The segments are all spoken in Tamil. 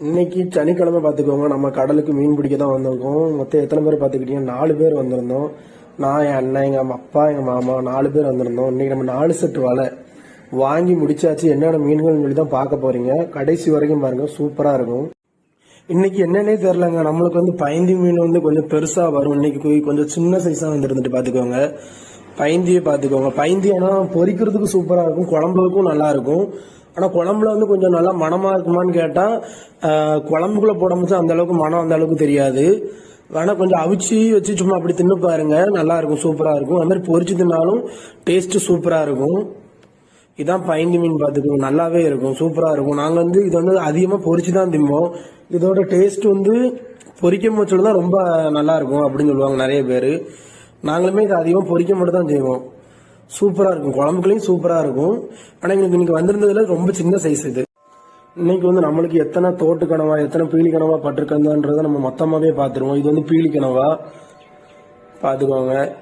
இன்னைக்கு சனிக்கிழமை பார்த்துக்கோங்க. நம்ம கடலுக்கு மீன் பிடிக்க தான் வந்திருக்கோம். மொத்தம் எத்தனை பேர் பார்த்துக்கிட்டீங்க? நாலு பேர் வந்திருந்தோம். நான் என் அண்ணன் எங்கள் அப்பா எங்கள் மாமா நாலு பேர் வந்திருந்தோம். இன்னைக்கு நம்ம நாலு செட்டு வலை வாங்கி முடிச்சாச்சு. என்னென்ன மீன்கள்னு சொல்லி தான் பார்க்க போறீங்க. கடைசி வரைக்கும் பாருங்க. சூப்பராக இருக்கும். இன்னைக்கு என்னன்னே தெரிலங்க நம்மளுக்கு வந்து பயந்தி மீன் வந்து கொஞ்சம் பெருசா வரும். இன்னைக்கு போய் கொஞ்சம் சின்ன சைஸா வந்துருந்துட்டு பாத்துக்கோங்க பயந்தியை பாத்துக்கோங்க பயந்தி ஆனா பொரிக்கிறதுக்கு சூப்பரா இருக்கும். குழம்புக்கும் நல்லா ஆனால் குழம்புல வந்து கொஞ்சம் நல்லா மனமாக இருக்குமான்னு கேட்டால் குழம்புக்குள்ளே குழம்புக்குள்ள போடும்போது அந்த அளவுக்கு மனம் அந்த அளவுக்கு தெரியாது. வேணால் கொஞ்சம் அவிச்சு வச்சு சும்மா அப்படி தின்னு பாருங்க. நல்லா இருக்கும் சூப்பராக இருக்கும். அது மாதிரி பொரிச்சு தின்னாலும் டேஸ்ட்டு சூப்பராக இருக்கும். இதான் பைந்தி மீன் பார்த்துக்கோங்க. நல்லாவே இருக்கும் சூப்பராக இருக்கும். நாங்கள் வந்து இது வந்து அதிகமாக பொரிச்சு தான் திம்போம். இதோட டேஸ்ட் வந்து பொறிக்க போச்சுல தான் ரொம்ப நல்லா இருக்கும் அப்படின்னு சொல்லுவாங்க நிறைய பேர். நாங்களுமே இது அதிகமாக பொரிக்க மட்டும் தான் செய்வோம். சூப்பராக இருக்கும். குழம்புக்குள்ளேயும் சூப்பராக இருக்கும். ஆனால் எங்களுக்கு இன்றைக்கி வந்திருந்ததுல ரொம்ப சின்ன சைஸ் இது. இன்னைக்கு வந்து நம்மளுக்கு எத்தனை தோட்டு கனவா எத்தனை பீலி கனவா பட்டிருக்கன்றதை நம்ம மொத்தமாகவே பார்த்துருவோம். இது வந்து பீலி கனவா? பார்த்துக்கோங்க.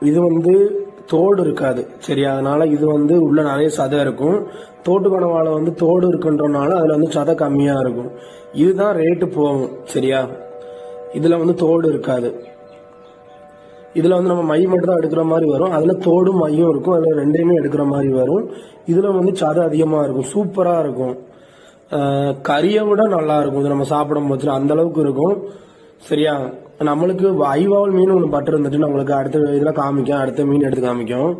இது வந்து தோடு இருக்காது சரியா? அதனால இது வந்து உள்ள நிறைய சதை இருக்கும். தோட்டு கனவால வந்து தோடு இருக்குன்றனால அதில் வந்து சதை கம்மியாக இருக்கும். இதுதான் ரேட்டு போகும் சரியா? இதில் வந்து தோடு இருக்காது. இதில் வந்து நம்ம மை மட்டும் தான் எடுக்கிற மாதிரி வரும். அதில் தோடும் மையும் இருக்கும். அதில் ரெண்டையுமே எடுக்கிற மாதிரி வரும். இதில் வந்து சதை அதிகமாக இருக்கும். சூப்பராக இருக்கும். கறியை விட நல்லா இருக்கும். இது நம்ம சாப்பிடும் போது அந்த அளவுக்கு இருக்கும். சரியா? நம்மளுக்கு ஐவாவல் மீன் ஒன்று பட்டு இருந்துட்டு நம்மளுக்கு அடுத்த இதில் காமிக்கும். அடுத்த மீன் எடுத்து காமிக்கும்.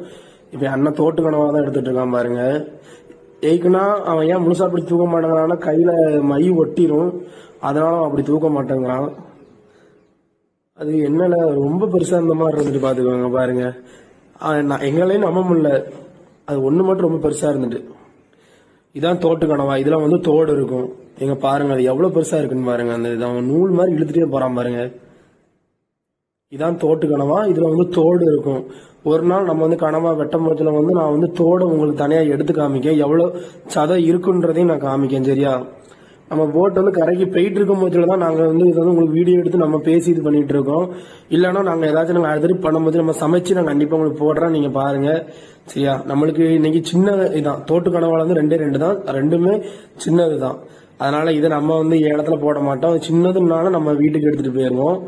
இப்போ அண்ணன் தோட்டு கனவாக தான் எடுத்துட்டு இருக்கான் பாருங்க. ஏய்க்குன்னா அவன் ஏன் முழுசாக அப்படி தூக்க மாட்டேங்கிறான்னா கையில் மை ஒட்டிடும் அதனால அவன் அப்படி தூக்க மாட்டேங்கிறான். அது என்னல ரொம்ப பெருசா இருந்த மாதிரி இருந்துட்டு பாத்துக்கோங்க பாருங்க. நான் எங்களையும் நம்ப முடியல. அது ஒண்ணு மட்டும் ரொம்ப பெருசா இருந்துட்டு. இதான் தோட்டு கனவா. இதெல்லாம் வந்து தோடு இருக்கும். எங்க பாருங்க அது எவ்வளவு பெருசா இருக்குன்னு பாருங்க. அந்த இதான் நூல் மாதிரி இழுத்துட்டே போறான் பாருங்க. இதான் தோட்டு கனவா. இதுல வந்து தோடு இருக்கும். ஒரு நாள் நம்ம வந்து கனவா வெட்டும் போதுல வந்து நான் வந்து தோடை உங்களுக்கு தனியா எடுத்து காமிக்கேன். எவ்வளவு சதை இருக்குன்றதையும் நான் காமிக்கேன் சரியா? நம்ம போட் வந்து கரைக்கு போயிட்டு இருக்கும் போதுல தான் நாங்கள் வந்து இதை வந்து உங்களுக்கு வீடியோ எடுத்து நம்ம பேசி இது பண்ணிட்டு இருக்கோம். இல்லைன்னா நாங்கள் ஏதாச்சும் நாங்கள் அடுத்தது பண்ணும்போது நம்ம சமைச்சு நான் கண்டிப்பாக உங்களுக்கு போடுறேன் நீங்கள் பாருங்க. சரியா? நம்மளுக்கு இன்னைக்கு சின்ன இதான். தோட்டு கனவால வந்து ரெண்டே ரெண்டு தான். ரெண்டுமே சின்னது தான். அதனால இதை நம்ம வந்து இடத்துல போட மாட்டோம். சின்னதுனால நம்ம வீட்டுக்கு எடுத்துட்டு போயிருவோம்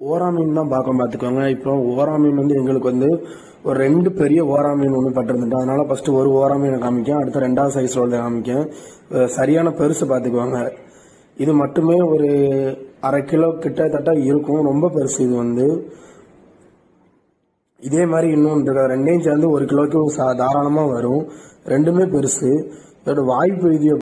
ஓரா மீன் தான் பார்க்க பார்த்துக்கோங்க. இப்போ ஓரா மீன் வந்து எங்களுக்கு வந்து ஒரு ரெண்டு பெரிய ஓரா மீன் ஒன்று பட்டிருந்துட்டு அதனால ஃபர்ஸ்ட் ஒரு ஓரா மீனை காமிக்கும் அடுத்து ரெண்டாவது சைஸ் உள்ள காமிக்கும் சரியான பெருசு பார்த்துக்குவாங்க. இது மட்டுமே ஒரு அரை கிலோ கிட்டத்தட்ட இருக்கும். ரொம்ப பெருசு இது வந்து. இதே மாதிரி இன்னும் இருக்காது. ரெண்டையும் சேர்ந்து ஒரு கிலோக்கு சா- வரும். ரெண்டுமே பெருசு. இதோட வாய்ப்பு இது